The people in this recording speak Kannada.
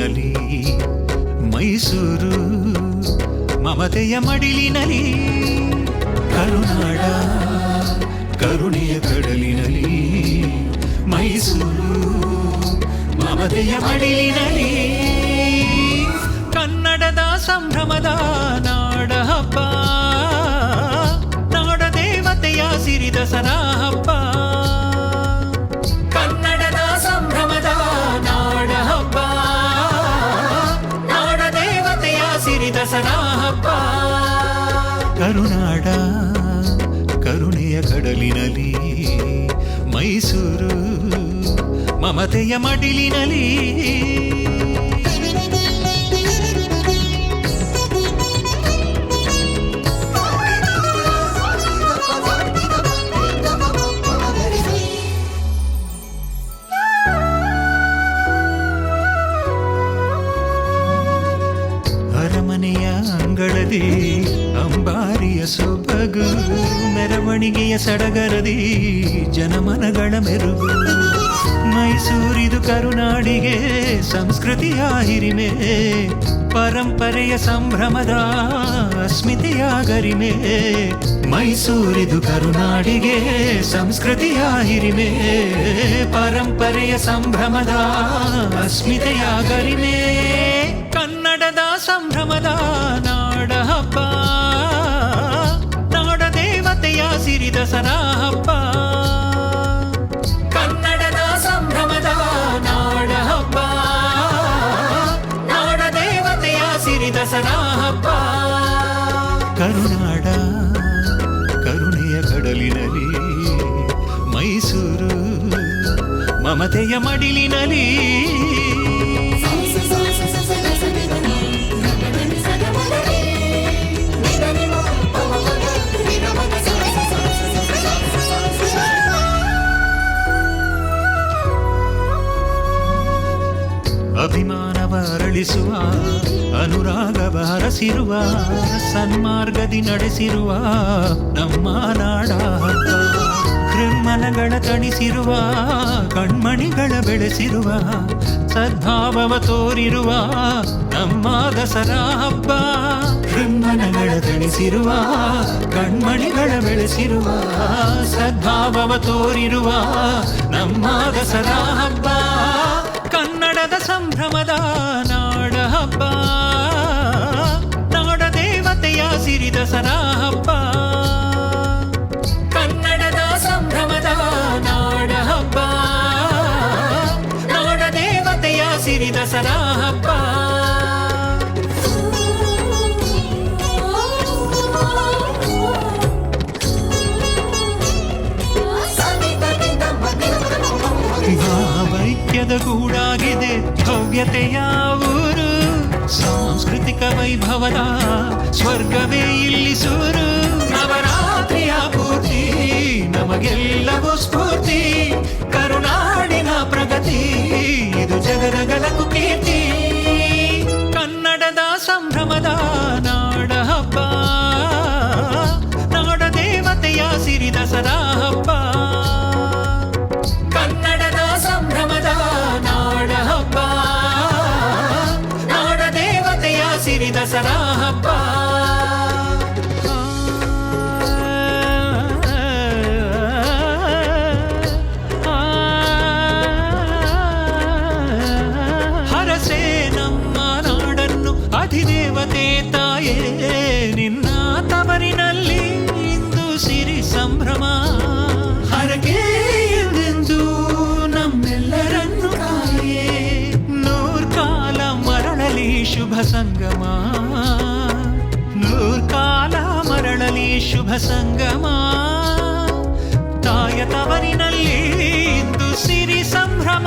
ಮೈಲಿನಲ್ಲಿ ಮೈಸೂರು, ಮಮತೆಯ ಮಡಿಲಿನಲಿ, ಕರುನಾಡ, ಕರುಣೆಯ ಕಡಲಿನಲಿ, ಮೈಸೂರು, ಮಮತೆಯ ಮಡಿಲಿನಲಿ. ಕನ್ನಡದ ಸಂಭ್ರಮದ ನಾಡ ಹಬ್ಬ ನಾಡ ದೇವತೆಯ ಸಿರಿ ಕರುನಾಡ ಕರುಣೆಯ ಕಡಲಿನಲಿ ಮೈಸೂರು ಮಮತೆಯ ಮಡಿಲಿನಲಿ ಅರಮನೆಯ ಅಂಗಳದಿ ಅಂಬಾರಿಯ ಸೊಬಗು, ಮೆರವಣಿಗೆಯ ಸಡಗರದಿ, ಜನಮನಗಳ ಮೆರುಗು. ಮೈಸೂರಿದು ಕರುನಾಡಿಗೆ ಸಂಸ್ಕೃತಿಯ ಹಿರಿಮೆ ಪರಂಪರೆಯ ಸಂಭ್ರಮದ ಅಸ್ಮಿತೆಯ ಗರಿಮೆ ಮೈಸೂರಿದು ಕರುನಾಡಿಗೆ ಸಂಸ್ಕೃತಿಯ ಹಿರಿಮೆ ಪರಂಪರೆಯ ಸಂಭ್ರಮದ ಅಸ್ಮಿತೆಯ ಗರಿಮೆ ದಸರಾ ಹಬ್ಬ ಕನ್ನಡದ ಸಂಭ್ರಮದ ನಾಡ ಹಬ್ಬ ನಾಡ ದೇವತೆಯ ಸಿರಿ ದಸರಾ ಹಬ್ಬ ಕರುನಾಡ, ಕರುಣೆಯ ಕಡಲಿನಲ್ಲಿ. ಮೈಸೂರು, ಮಮತೆಯ ಮಡಿಲಿನಲಿ ಅಭಿಮಾನವ ಅರಳಿಸುವ, ಅನುರಾಗವ ಹರಸಿರುವ, ಸನ್ಮಾರ್ಗದಿ ನಡೆಸಿರುವ ನಮ್ಮ ನಾಡ ಹೃನ್ಮನಗಳ ತಣಿಸಿರುವ, ಕಣ್ಮಣಿಗಳ ಬೆಳೆಸಿರುವ, ಸದ್ಭಾವವ ತೋರಿರುವ ನಮ್ಮ ದಸರಾ ಹಬ್ಬ. ಹೃನ್ಮನಗಳ ತಣಿಸಿರುವ, ಕಣ್ಮಣಿಗಳ ಬೆಳೆಸಿರುವ, ಸದ್ಭಾವವ ತೋರಿರುವ ನಮ್ಮ ದಸರಾ ಹಬ್ಬ. ಕನ್ನಡದ ಸಂಭ್ರಮದ ನಾಡ ಹಬ್ಬ ನಾಡ ದೇವತೆಯ ಸಿರಿ ದಸರಾ ಹಬ್ಬ ಭಾವೈಕ್ಯದ ಗೂಡಾಗಿದೆ. ಭವ್ಯತೆಯ ಊರು ಸಾಂಸ್ಕೃತಿಕ ವೈಭವದ ಸ್ವರ್ಗವೇ ಇಲ್ಲಿ ಸೂರು. ನವರಾತ್ರಿಯ ಪೂರ್ತಿ ನಮಗೆಲ್ಲವೂ ಸ್ಫೂರ್ತಿ. ಅಧಿದೇವತೆ ತಾಯೇ, ನಿನ್ನ ತವರಿನಲ್ಲಿ ಇಂದು ಸಿರಿ ಸಂಭ್ರಮ. ಹರಕೆ ಎಂದೆಂದು ನಮ್ಮೆಲ್ಲರನ್ನು ಕಾಯೇ ನೂರ್ ಕಾಲ ಮರಳಲಿ ಶುಭ ಸಂಗಮ. ಶುಭ ಸಂಗಮ ತಾಯ ತವರಿನಲ್ಲಿ ಇಂದು ಸಿರಿ ಸಂಭ್ರಮ